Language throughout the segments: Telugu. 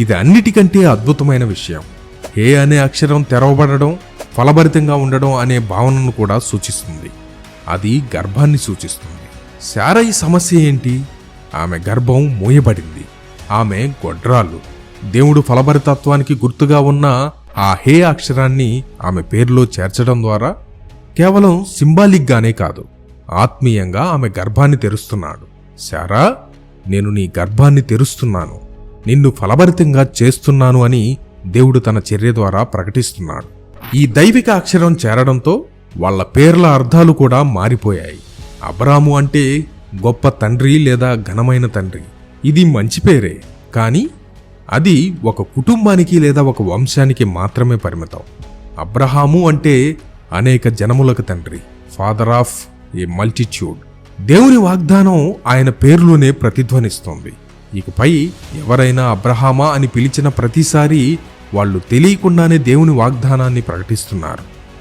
ఇది అన్నిటికంటే అద్భుతమైన విషయం. హే అనే అక్షరం తెరవబడడం ఫలభరితంగా ఉండడం అనే భావనను కూడా సూచిస్తుంది. అది గర్భాన్ని సూచిస్తుంది. శారయి సమస్య ఏంటి? ఆమె గర్భం మూయబడింది. ఆమె గొడ్రాలు. దేవుడు ఫలభరితత్వానికి గుర్తుగా ఉన్న ఆ హే అక్షరాన్ని ఆమె పేరులో చేర్చడం ద్వారా కేవలం సింబాలిక్గానే కాదు ఆత్మీయంగా ఆమె గర్భాన్ని తెరుస్తున్నాడు. శారా నేను నీ గర్భాన్ని తెరుస్తున్నాను. నిన్ను ఫలభరితంగా చేస్తున్నాను అని దేవుడు తన చర్య ద్వారా ప్రకటిస్తున్నాడు. ఈ దైవిక అక్షరం చేరడంతో వాళ్ళ పేర్ల అర్థాలు కూడా మారిపోయాయి. అబ్రాము అంటే గొప్ప తండ్రి లేదా ఘనమైన తండ్రి. ఇది మంచి పేరే. కానీ అది ఒక కుటుంబానికి లేదా ఒక వంశానికి మాత్రమే పరిమితం. అబ్రహాము అంటే అనేక జనములకు తండ్రి ఫాదర్ ఆఫ్ ఏ మల్టిట్యూడ్ దేవుని వాగ్దానం ఆయన పేరులోనే ప్రతిధ్వనిస్తోంది. ఇకపై ఎవరైనా అబ్రహామా అని పిలిచిన ప్రతిసారి వాళ్ళు తెలియకుండానే దేవుని వాగ్దానాన్ని ప్రకటిస్తున్నారు.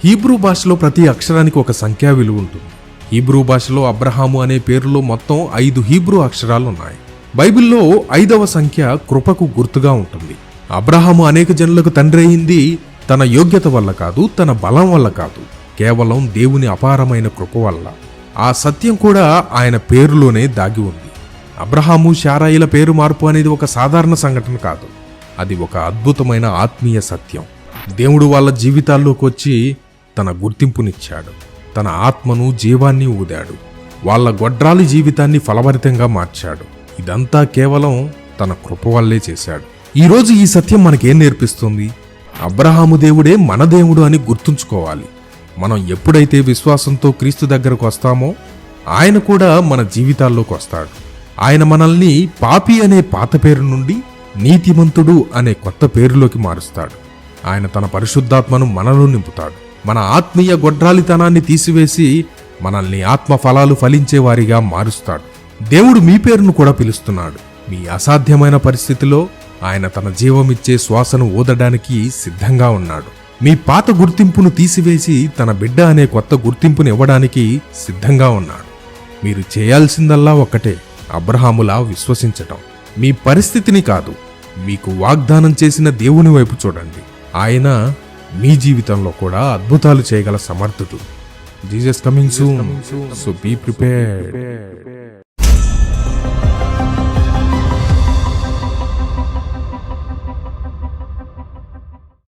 హీబ్రూ భాషలో ప్రతి అక్షరానికి ఒక సంఖ్యా విలువ ఉంటుంది. హీబ్రూ భాషలో అబ్రహాము అనే పేరులో మొత్తం ఐదు హీబ్రూ అక్షరాలు ఉన్నాయి బైబిల్లో ఐదవ సంఖ్య కృపకు గుర్తుగా ఉంటుంది. అబ్రహాము అనేక జనులకు తండ్రి అయింది. తన యోగ్యత వల్ల కాదు తన బలం వల్ల కాదు. కేవలం దేవుని అపారమైన కృప వల్ల. ఆ సత్యం కూడా ఆయన పేరులోనే దాగి ఉంది. అబ్రహాము శారాయిల పేరు మార్పు అనేది ఒక సాధారణ సంఘటన కాదు. అది ఒక అద్భుతమైన ఆత్మీయ సత్యం. దేవుడు వాళ్ళ జీవితాల్లోకి వచ్చి తన గుర్తింపునిచ్చాడు. తన ఆత్మను జీవాన్ని ఊదాడు. వాళ్ళ గొడ్రాలి జీవితాన్ని ఫలభరితంగా మార్చాడు. ఇదంతా కేవలం తన కృప వల్లే చేశాడు. ఈరోజు ఈ సత్యం మనకేం నేర్పిస్తుంది? అబ్రహాము దేవుడే మన దేవుడు అని గుర్తుంచుకోవాలి. మనం ఎప్పుడైతే విశ్వాసంతో క్రీస్తు దగ్గరకు వస్తామో ఆయన కూడా మన జీవితాల్లోకి వస్తాడు. ఆయన మనల్ని పాపి అనే పాత పేరు నుండి నీతిమంతుడు అనే కొత్త పేరులోకి మారుస్తాడు. ఆయన తన పరిశుద్ధాత్మను మనలో నింపుతాడు. మన ఆత్మీయ గొడ్రాలితనాన్ని తీసివేసి మనల్ని ఆత్మ ఫలాలు ఫలించేవారిగా మారుస్తాడు. దేవుడు మీ పేరును కూడా పిలుస్తున్నాడు. మీ అసాధ్యమైన పరిస్థితిలో ఆయన తన జీవమిచ్చే శ్వాసను ఊదడానికి సిద్ధంగా ఉన్నాడు. మీ పాత గుర్తింపును తీసివేసి తన బిడ్డ అనే కొత్త గుర్తింపును ఇవ్వడానికి సిద్ధంగా ఉన్నాడు. మీరు చేయాల్సిందల్లా ఒక్కటే. అబ్రహాములా విశ్వసించటం. మీ పరిస్థితిని కాదు మీకు వాగ్దానం చేసిన దేవుని వైపు చూడండి. ఆయన మీ జీవితంలో కూడా అద్భుతాలు చేయగల సమర్థుడు. Jesus coming soon. So be prepared